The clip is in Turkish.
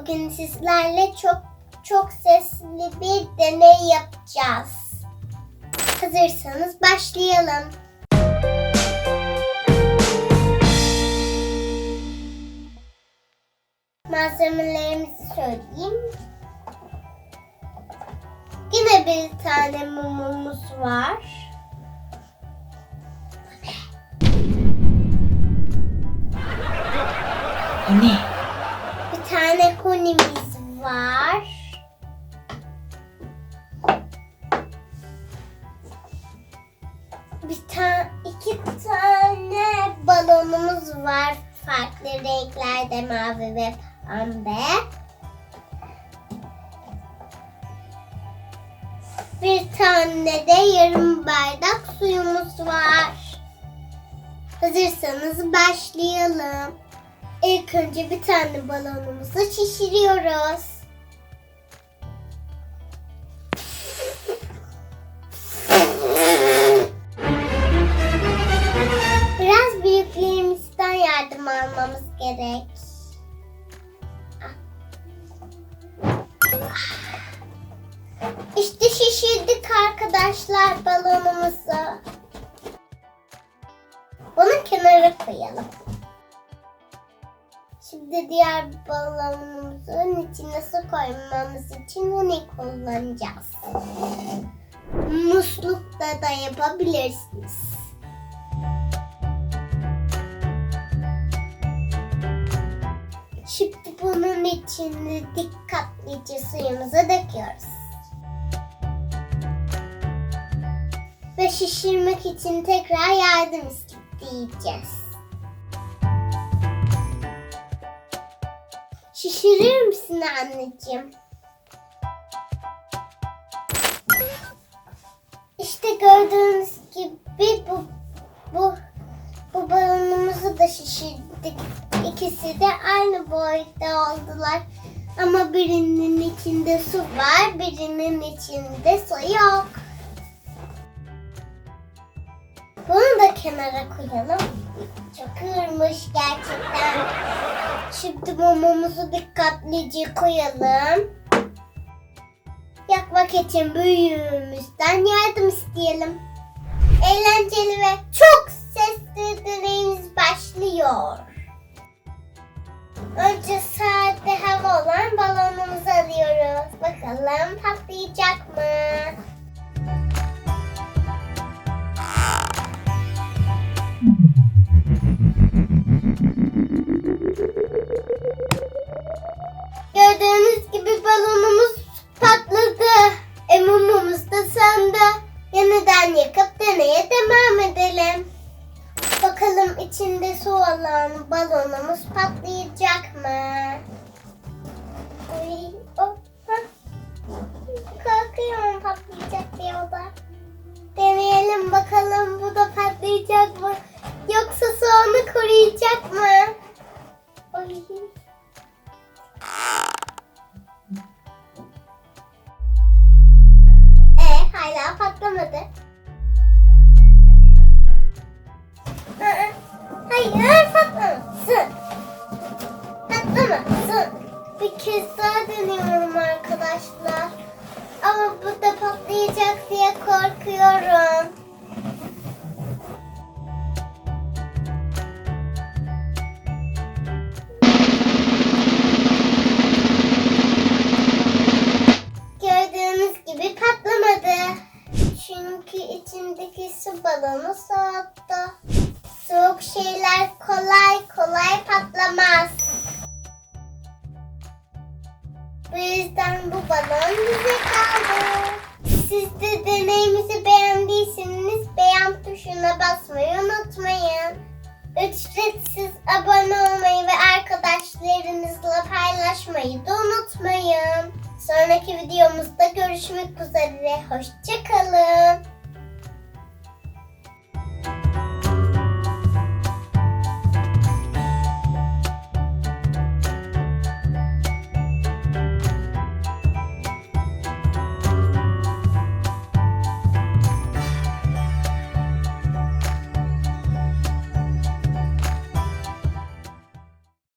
Bugün sizlerle çok çok sesli bir deney yapacağız. Hazırsanız başlayalım. Malzemelerimizi söyleyeyim. Yine bir tane mumumuz var. O var. Farklı renklerde mavi ve pembe. Bir tane de yarım bardak suyumuz var. Hazırsanız başlayalım. İlk önce bir tane balonumuzu şişiriyoruz. Almamız gerek. İşte şişirdik arkadaşlar balonumuzu. Bunu kenara koyalım. Şimdi diğer balonumuzun içine su koymamız için bunu kullanacağız. Muslukta da yapabilirsiniz. Şimdi bunun içine dikkatlice suyumuzu döküyoruz. Ve şişirmek için tekrar yardım isteyeceğiz. Şişirir misin anneciğim? İşte gördüğünüz gibi bu da şişirdik. İkisi de aynı boyutta oldular. Ama birinin içinde su var, birinin içinde su yok. Bunu da kenara koyalım. Çok ağırmış gerçekten. Şimdi mumumuzu dikkatlice koyalım. Yakmak için büyüğümüzden yardım isteyelim. Eğlenceli ve çok Önce sade hava olan balonumuzu alıyoruz. Bakalım patlayacak mı? Gördüğünüz gibi balonumuz patladı. E mumumuz da söndü. Yeniden yakıp deneye devam edelim. Bakalım içinde su olan balonumuz patlayacak mı? Ay, oh, hah. Korkuyorum patlayacak diye o da. Deneyelim bakalım bu da patlayacak mı? Yoksa su onu koruyacak mı? Ay. E hala patlamadı. Patlamasın. Bir kez daha deniyorum arkadaşlar. Ama bu da patlayacak diye korkuyorum. Gördüğünüz gibi patlamadı. Çünkü içindeki su balonu soğuttu. Soğuk şeyler kolay bize kaldı. Siz de deneyimizi beğendiyseniz beğen tuşuna basmayı unutmayın. Ücretsiz abone olmayı ve arkadaşlarınızla paylaşmayı da unutmayın. Sonraki videomuzda görüşmek üzere. Hoşçakalın.